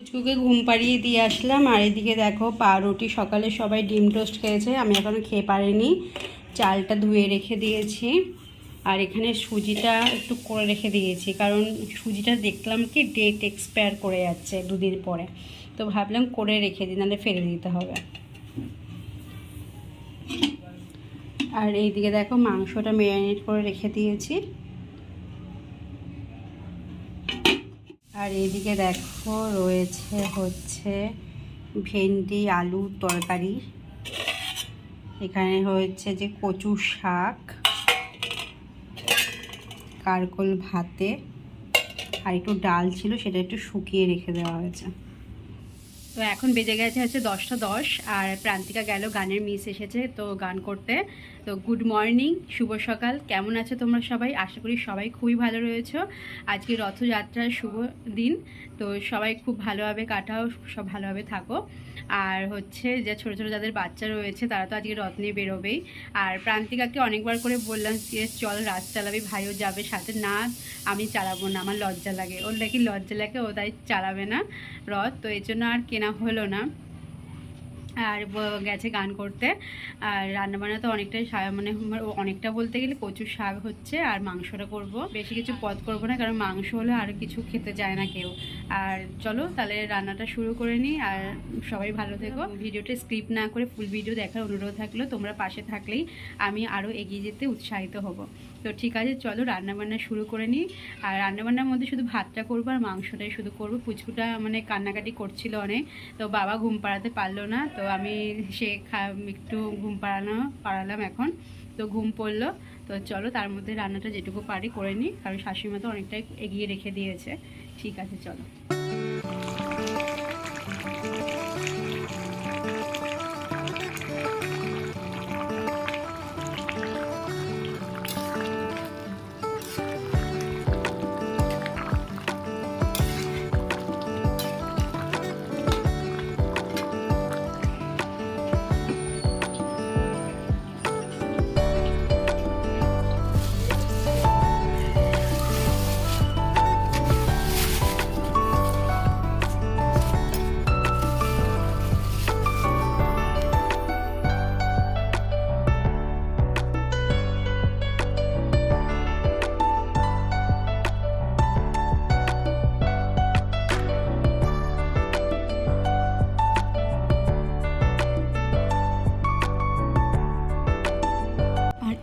পুচকুকে ঘুম পাড়িয়ে দিয়ে আসলাম। আর এদিকে দেখো, পাউরুটি সকালে সবাই ডিম টোস্ট খেয়েছে। আমি এখনও খেয়ে পারিনি। চালটা ধুয়ে রেখে দিয়েছি। আর এখানে সুজিটা একটু করে রেখে দিয়েছি। কারণ সুজিটা দেখলাম কি ডেট এক্সপায়ার করে যাচ্ছে দুদিন পরে। তো ভাবলাম করে রেখে দিই, নাহলে ফেলে দিতে হবে। আর এইদিকে দেখো মাংসটা ম্যারিনেট করে রেখে দিয়েছি। আর এদিকে দেখো রয়েছে হচ্ছে ভেন্ডি, আলু তরকারি। এখানে হয়েছে যে কচু শাক, কারকল ভাতে, আর একটু ডাল ছিল সেটা একটু শুকিয়ে রেখে দেওয়া হয়েছে। তো এখন বেজে গেছে হচ্ছে দশটা দশ, আর প্রান্তিকা গেল গানের মিস এসেছে তো গান করতে। তো গুড মর্নিং, শুভ সকাল, কেমন আছো তোমরা সবাই? আশা করি সবাই খুবই ভালো রয়েছো। আজকে রথযাত্রার শুভ দিন, তো সবাই খুব ভালোভাবে কাটাও, সব ভালোভাবে থাকো। আর হচ্ছে যে ছোটো ছোটো যাদের বাচ্চা রয়েছে, তারা তো আজকে রথ নিয়ে বেরোবেই। আর প্রান্তিকাকে অনেকবার করে বললাম যে, চল, রাত চালাবি, ভাইও যাবে, সাথে না, আমি চালাবো না, আমার লজ্জা লাগে। ওর নাকি লজ্জা লাগে, ও তাই চালাবে না রথ। তো এই জন্য আর কেনা হলো না আর গেছে গান করতে। আর রান্নাবান্না তো অনেকটাই মানে অনেকটা বলতে গেলে কচুর শাক হচ্ছে আর মাংসটা করব। বেশি কিছু পদ করব না, কারণ মাংস হলে আর কিছু খেতে চায় না কেউ। আর চলো তাহলে রান্নাটা শুরু করে নিই। আর সবাই ভালো থেকো। ভিডিওটা স্ক্রিপ না করে ফুল ভিডিও দেখার অনুরোধ থাকল তোমরা পাশে থাকলেই আমি আরও এগিয়ে যেতে উৎসাহিত হব। তো ঠিক আছে, চলো রান্নাবান্না শুরু করে নিই। আর রান্নাবান্নার মধ্যে শুধু ভাতটা করব আর মাংসটাই শুধু করব। পুচকুটা মানে কান্নাকাটি করছিল অনেক, তো বাবা ঘুম পাড়াতে পারল না, তো আমি সে একটু ঘুম পাড়ানো, পাড়ালাম এখন। তো ঘুম পড়ল। তো চলো তার মধ্যে রান্নাটা যেটুকু পারি করে নিই। কারণ শাশুড়ি মতো অনেকটাই এগিয়ে রেখে দিয়েছে। ঠিক আছে, চলো।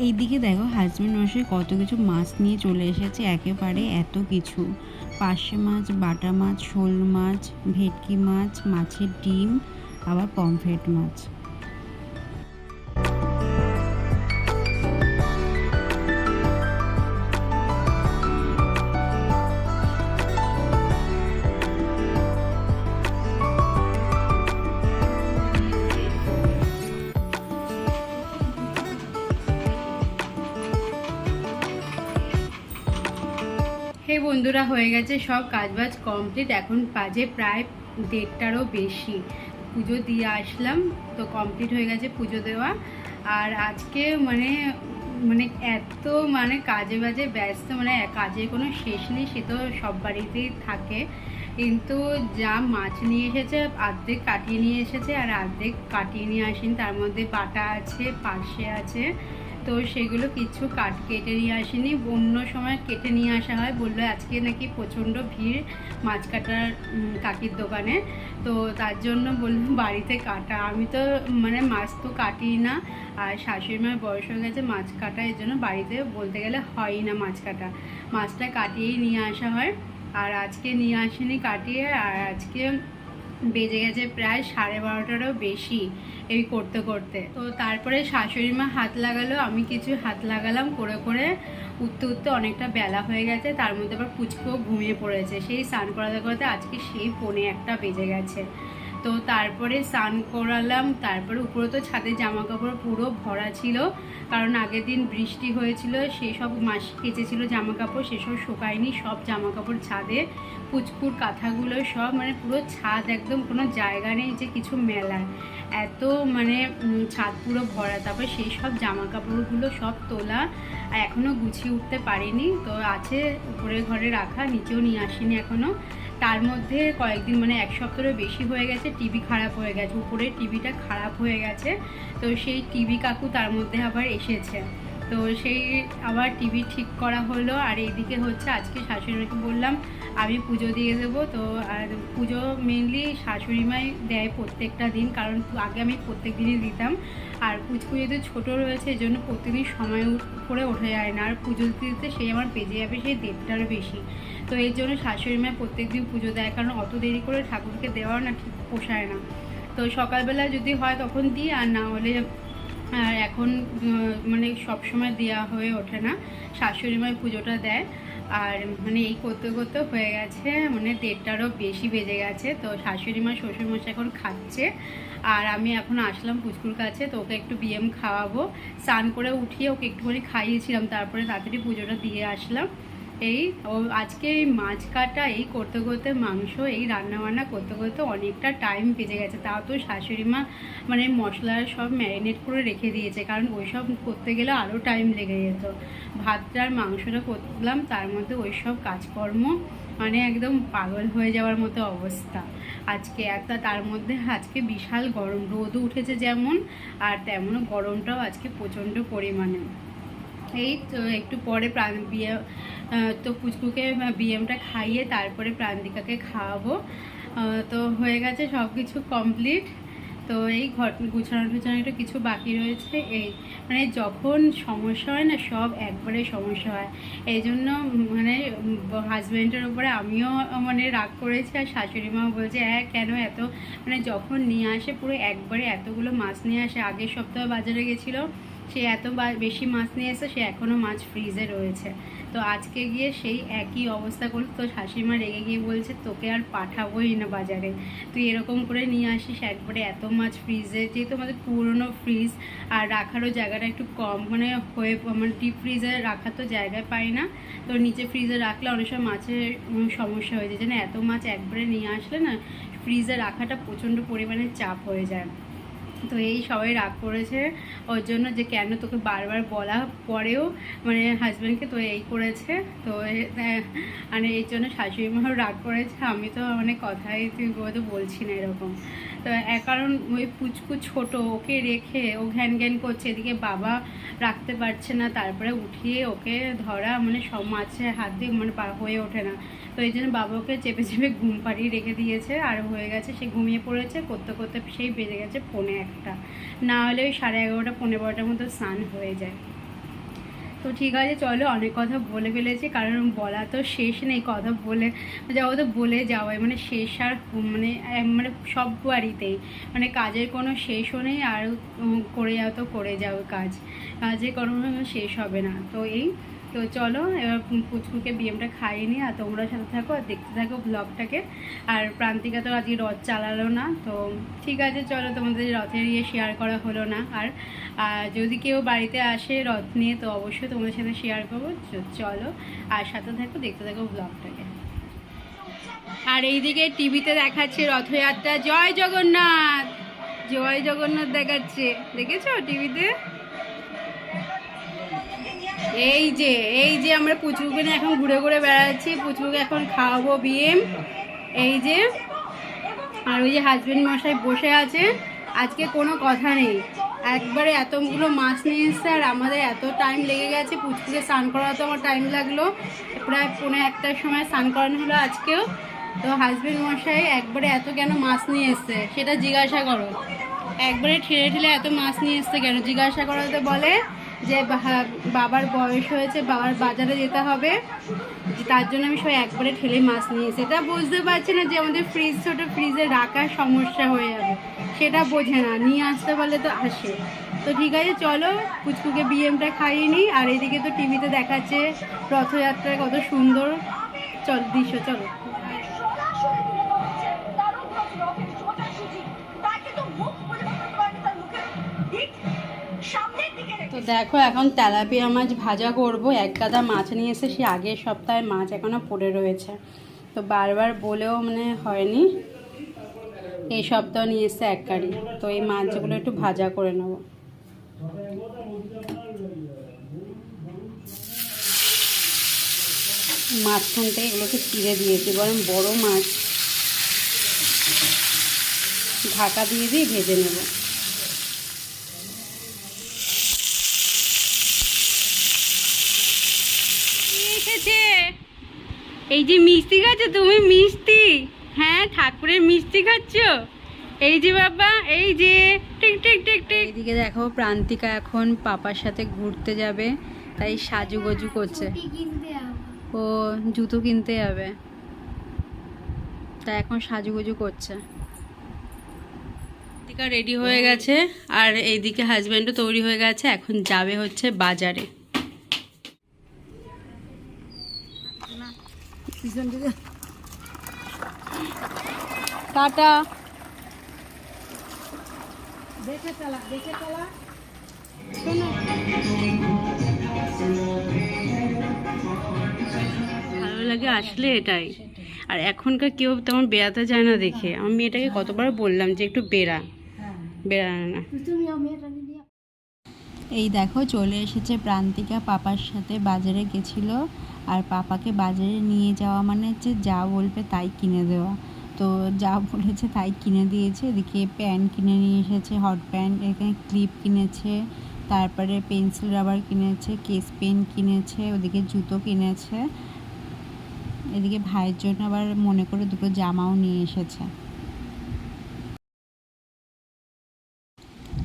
আর এইদিকে দেখো হাজব্যান্ড মশাই কত কিছু মাছ নিয়ে চলে এসেছে একেবারে এত কিছু। পার্শে মাছ, বাটা মাছ, শোল মাছ, ভেটকি মাছ, মাছের ডিম, আবার পমফ্রেট মাছ। বন্ধুরা হয়ে গেছে সব কাজবাজ কমপ্লিট এখন বাজে প্রায় দেড়টারও বেশি। পুজো দিয়ে আসলাম, তো কমপ্লিট হয়ে গেছে পুজো দেওয়া। আর আজকে মানে মানে এত মানে কাজে বাজে, ব্যস্ত মানে কাজের কোনো শেষ নেই, সে তো সব বাড়িতেই থাকে। কিন্তু যা মাছ নিয়ে এসেছে অর্ধেক কাটিয়ে নিয়ে এসেছে, আর অর্ধেক কাটিয়ে নিয়ে আসেনি, তার মধ্যে বাটা আছে, পার্শে আছে। তো সেগুলো কিছু কাট কেটে নিয়ে আসেনি। অন্য সময় কেটে নিয়ে আসা হয়। বলল আজকে নাকি প্রচণ্ড ভিড় মাছ কাটার কাকির দোকানে। তো তার জন্য বললাম বাড়িতে কাটা। আমি তো মানে মাছ তো কাটি না। আর শাশুড়ি মায়ের বয়স হয়ে গেছে মাছ কাটা, এর জন্য বাড়িতে বলতে গেলে হয়ই না মাছ কাটা। মাছটা কাটিয়েই নিয়ে আসা হয়। আর আজকে নিয়ে আসেনি কাটিয়ে। আর আজকে বেজে গেছে প্রায় সাড়ে বারোটারও বেশি এই করতে করতে। তো তারপরে শাশুড়ি মা হাত লাগালো, আমি কিছু হাত লাগালাম, করে করে উঠতে উঠতে অনেকটা বেলা হয়ে গেছে, তার মধ্যে আবার পুচকেও ঘুমিয়ে পড়েছে। সেই স্নান করাতে করাতে আজকে সেই ফোনে একটা বেজে গেছে। তো তারপরে স্নান করালাম, তারপরে উপরে তো ছাদের জামা কাপড় পুরো ভরা ছিল, কারণ আগের দিন বৃষ্টি হয়েছিল, সেই সব মাস কেচেছিল জামা কাপড় সেসব শুকায়নি, সব জামা কাপড় ছাদে, পুচকুর কাঁথাগুলো সব মানে পুরো ছাদ একদম কোনো জায়গা নেই যে কিছু মেলার। এত মানে ছাদ পুরো ভরা, তারপর সেই সব জামা কাপড়গুলো সব তোলা, আর এখনও গুছিয়ে উঠতে পারিনি, তো আছে উপরে ঘরে রাখা, নিচেও নিয়ে আসিনি এখনও তার মধ্যে কয়েকদিন মানে এক সপ্তাহেরও বেশি হয়ে গেছে, টিভি খারাপ হয়ে গেছে, উপরে টিভিটা খারাপ হয়ে গেছে, তো সেই টিভি কাকু তার মধ্যে আবার এসেছে। তো সেই আবার টিভি ঠিক করা হলো, আর এইদিকে হচ্ছে আজকে শাশুড়িমাকে বললাম, আমি পুজো দিয়ে দেবো, তো আর পুজো মেনলি শাশুড়িমাই দেয় প্রত্যেকটা দিন, কারণ আগে আমি প্রত্যেক দিনই দিতাম। আর পুচকু যেহেতু ছোটো রয়েছে, এই জন্য প্রতিদিন সময় করে ওঠা যায় না, আর পুজো দিতে দিতে সেই আমার পেজে যাবে সেই দেড়টারও বেশি। তো এর জন্য শাশুড়ি মা প্রত্যেক দিন পুজো দেয়, কারণ অত দেরি করে ঠাকুরকে দেওয়া না, ঠিক পোষায় না। তো সকালবেলা যদি হয় তখন দিই, আর না হলে, আর এখন মানে সব সময় দেওয়া হয়ে ওঠে না। শাশুড়ি মায়ের পুজোটা দেয়, আর মানে এই করতে করতে হয়ে গেছে মানে দেড়টারও বেশি বেজে গেছে। তো শাশুড়ি মা, শ্বশুরমশাই এখন খাচ্ছে, আর আমি এখন আসলাম পুচকুর কাছে, তো ওকে একটু বিএম খাওয়াবো। স্নান করে উঠিয়ে ওকে একটুখানি খাইয়েছিলাম, তারপরে তাড়াতাড়ি পুজোটা দিয়ে আসলাম। এই, ও আজকে এই মাছ কাটা, এই করতে করতে মাংস, এই রান্না বান্না করতে করতে অনেকটা টাইম বেজে গেছে। তাও তো শাশুড়ি মা মানে মশলা সব ম্যারিনেট করে রেখে দিয়েছে, কারণ ওই সব করতে গেলে আরও টাইম লেগে যেত। ভাতটা আর মাংসটা করলাম, তার মধ্যে ওই সব কাজকর্ম মানে একদম পাগল হয়ে যাওয়ার মতো অবস্থা। আজকে একটা তার মধ্যে আজকে বিশাল গরম রোদও উঠেছে যেমন, আর তেমনও গরমটাও আজকে প্রচণ্ড পরিমাণে। এই একটু পরে প্রাণ বিয়ে তো পুচকুকে বিএমটা খাইয়ে তারপরে প্রান্তিকাকে খাওয়াবো। তো হয়ে গেছে সব কিছু কমপ্লিট। তো এই ঘর গুছানো টুছানো একটু কিছু বাকি রয়েছে। এই মানে যখন সমস্যা হয় না, সব একবারে সমস্যা হয়। এই জন্য মানে হাজব্যান্ডের উপরে আমিও মানে রাগ করেছি আর শাশুড়ি মাও বলছে হ্যাঁ কেন এত? মানে যখন নিয়ে আসে, পুরো একবারে এতগুলো মাছ নিয়ে আসে। আগের সপ্তাহে বাজারে গেছিল, সে এত বেশি মাছ নিয়ে এসে সে এখনও মাছ ফ্রিজে রয়েছে। তো আজকে গিয়ে সেই একই অবস্থা করল তো শাশুড়িমা রেগে গিয়ে বলছে, তোকে আর পাঠাবোই না বাজারে। তুই এরকম করে নিয়ে আসিস, একবারে এত মাছ ফ্রিজে যেহেতু আমাদের পুরনো ফ্রিজ আর রাখারও জায়গাটা একটু কম। মানে হয়ে মানে ডিপ ফ্রিজে রাখার তো জায়গায় পাই না। তো নিচে ফ্রিজে রাখলে অনেক সময় মাছের সমস্যা হয়ে যায়। যেন এত মাছ একবারে নিয়ে আসলে না ফ্রিজে রাখাটা প্রচণ্ড পরিমাণে চাপ হয়ে যায়। তো এই সবাই রাগ করেছে। ওর জন্য যে কেন তোকে বারবার বলা পরেও মানে হাজব্যান্ডকে তো এই করেছে। তো মানে এই জন্য শাশুড়ি মাও রাগ করেছে। আমি তো মানে কথাই তুই তো বলছি না এরকম। তো কারণ ওই পুচকু ছোট, ওকে রেখে ও ঘ্যান ঘ্যান করছে, এদিকে বাবা রাখতে পারছে না, তারপরে উঠিয়ে ওকে ধরা মানে সব মাছের হাত দিয়ে মানে হয়ে ওঠে না। এই জন্য বাবাকে চেপে চেপে ঘুম পাড়িয়ে রেখে দিয়েছে, আর হয়ে গেছে সে ঘুমিয়ে পড়েছে, করতে করতে সেই বেজে গেছে পৌনে একটা। না হলে ওই সাড়ে এগারোটা পনেরো বারোটার মতো স্নান হয়ে যায়। তো ঠিক আছে, চলো অনেক কথা বলে ফেলেছি, কারণ বলা তো শেষ নেই, কথা বলে যাওয়া তো বলে যাওয়াই মানে শেষ আর মানে মানে সব বাড়িতেই। মানে কাজের কোনো শেষও নেই, আর করে যাও তো করে যাও কাজ। কাজের কোনো শেষ হবে না। তো এই তো চলো, এবার পুচকুকে বিএমটা খাইয়ে আর তোমরা সাথে থাকো আর দেখতে থাকো ব্লগটাকে আর প্রান্তিকা তো আজকে রথ চালালো না, তো ঠিক আছে, চলো তোমাদের রথের ইয়ে শেয়ার করা হলো না। আর যদি কেউ বাড়িতে আসে রথ নিয়ে, তো অবশ্যই তোমাদের সাথে শেয়ার করব। চলো, আর সাথে থাকো, দেখতে থাকো ব্লগটাকে আর এইদিকে টিভিতে দেখাচ্ছে রথযাত্রা। জয় জগন্নাথ! জয় জগন্নাথ দেখাচ্ছে। দেখেছ টিভিতে? এই যে এই যে আমরা পুচকুকে নিয়ে এখন ঘুরে ঘুরে বেড়াচ্ছি। পুচকুকে এখন খাওয়াবো বিএম এই যে, আর ওই যে হাজবেন্ড মশাই বসে আছে। আজকে কোনো কথা নেই। একবারে এতগুলো মাছ নিয়ে এসছে আর আমাদের এত টাইম লেগে গেছে। পুচকুকে স্নান করাতে আমার টাইম লাগল। প্রায় পৌনে একটার সময় স্নান করানো হলো আজকেও। তো হাজবেন্ড মশাই একবারে এত কেন মাছ নিয়ে এসছে? সেটা জিজ্ঞাসা করো। একবারে ঠেলে ঠেলে এত মাছ নিয়ে এসছে কেন? জিজ্ঞাসা করাতে বলে যে বাবার বয়স হয়েছে, বাবার বাজারে যেতে হবে। তার জন্য আমি সবাই একবারে ঠেলে মাছ নিয়ে সেটা বুঝতে পারছি না যে আমাদের ফ্রিজ ছোটো ফ্রিজে রাখার সমস্যা হয়ে যাবে। সেটা বোঝে না, নিয়ে আসতে বলে তো আসে। তো ঠিক আছে, চলো, পুচকুকে বিএমটা খাইয়ে নিই। আর এদিকে তো টিভিতে দেখাচ্ছে রথযাত্রা কত সুন্দর চল দৃশ্য, চলো। দেখো, এখন তেলাপিয়া মাছ ভাজা করব। এক গাদা মাছ নিয়ে এসে সে আগের সপ্তাহে মাছ এখনও পড়ে রয়েছে। তো বারবার বলেও মানে হয়নি। এই সপ্তাহ নিয়ে এসে এক কারি। তো এই মাছগুলো একটু ভাজা করে নেব। নেব মাঝখানটা এগুলোকে চিড়ে দিয়েছি, বরং বড় মাছ। ঢাকা দিয়ে দিয়ে ভেজে নেব। এসেছে এই যে মিষ্টি খাচ্ছ তুমি মিষ্টি? হ্যাঁ ঠাকুরের মিষ্টি খাচ্ছ? এই যে বাবা এই যে টিক টিক টিক টিক। এদিকে দেখো প্রান্তিকা এখন পাপার সাথে ঘুরতে যাবে তাই সাজুগুজু করছে। ও জুতো কিনতে যাবে। তাই এখন সাজুগুজু করছে। প্রান্তিকা রেডি হয়ে গেছে আর এইদিকে হাজব্যান্ডও তৈরি হয়ে গেছে এখন যাবে হচ্ছে বাজারে। টাটা। দেখে চালা দেখে চালা ভালো লাগে আসলে এটাই। আর এখনকার কেউ তেমন বেড়াতে যায় না দেখে। আমার মেয়েটাকে কতবার বললাম যে একটু বেড়া। বেড়া না। এই দেখো চলে এসেছে প্রান্তিকা পাপার সাথে বাজারে গেছিল। আর পাপাকে বাজারে নিয়ে যাওয়া মানে হচ্ছে যা বলবে তাই কিনে দেওয়া। তো যা বলেছে তাই কিনে দিয়েছে। এদিকে প্যান্ট কিনে নিয়ে এসেছে, হট প্যান্ট, এখানে ক্লিপ কিনেছে, তারপরে পেন্সিল, রাবার কিনেছে, কেস পেন কিনেছে, ওদিকে জুতো কিনেছে। এদিকে ভাইয়ের জন্য আবার মনে করে দুটো জামাও নিয়ে এসেছে।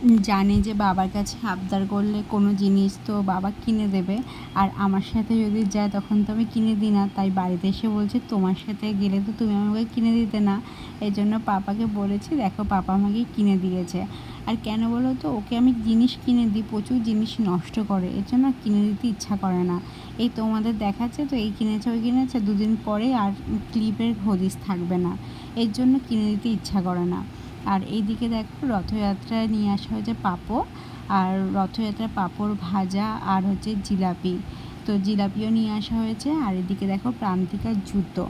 জানে যে বাবার কাছে আবদার করলে কোনো জিনিস তো বাবা কিনে দেবে। আর আমার সাথে যদি যায়, তখন তো আমি কিনে দিই না। তাই বাড়িতে এসে বলছে, তোমার সাথে গেলে তো তুমি আমাকে কিনে দিতে না। এই জন্য পাপাকে বলেছি, দেখো, পাপা আমাকে কিনে দিয়েছে। আর কেন বলো তো, ওকে আমি জিনিস কিনে দিই, প্রচুর জিনিস নষ্ট করে। এর জন্য কিনে দিতে ইচ্ছা করে না। এই তোমাদের দেখাচ্ছে তো, এই কিনেছে, ওই কিনেছে। দুদিন পরে আর ক্লিপের হদিস থাকবে না। এর জন্য কিনে দিতে ইচ্ছা করে না। আর এইদিকে দেখো রথযাত্রায় নিয়ে আসা হয়েছে পাঁপড়, আর রথযাত্রার পাঁপড় ভাজা আর হচ্ছে জিলাপি। তো জিলাপিও নিয়ে আসা হয়েছে, আর এদিকে দেখো প্রান্তিকার জুতো।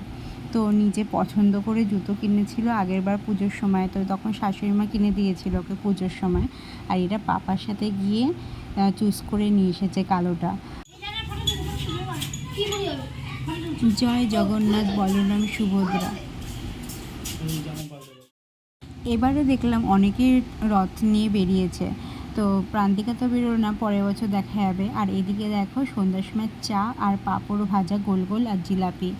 তো নিজে পছন্দ করে জুতো কিনেছিল আগের বার পুজোর সময়। তো তখন শাশুড়ি মা কিনে দিয়েছিল ওকে পুজোর সময়। আর এটা পাপার সাথে গিয়ে চুজ করে নিয়ে এসেছে কালোটা। জয় জগন্নাথ বলরাম সুভদ্রা। এবারে দেখলাম অনেকেই রথ নিয়ে বেরিয়েছে। তো প্রান্তিকা তো বেরোলো না, পরের বছর দেখা যাবে আর এদিকে দেখো সন্ধ্যার সময় চা আর পাঁপড় ভাজা গোল গোল আর জিলাপি।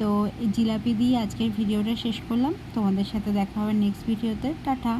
তো এই জিলাপি দিয়ে আজকের ভিডিওটা শেষ করলাম। তোমাদের সাথে দেখা হবে নেক্সট ভিডিওতে টাটা।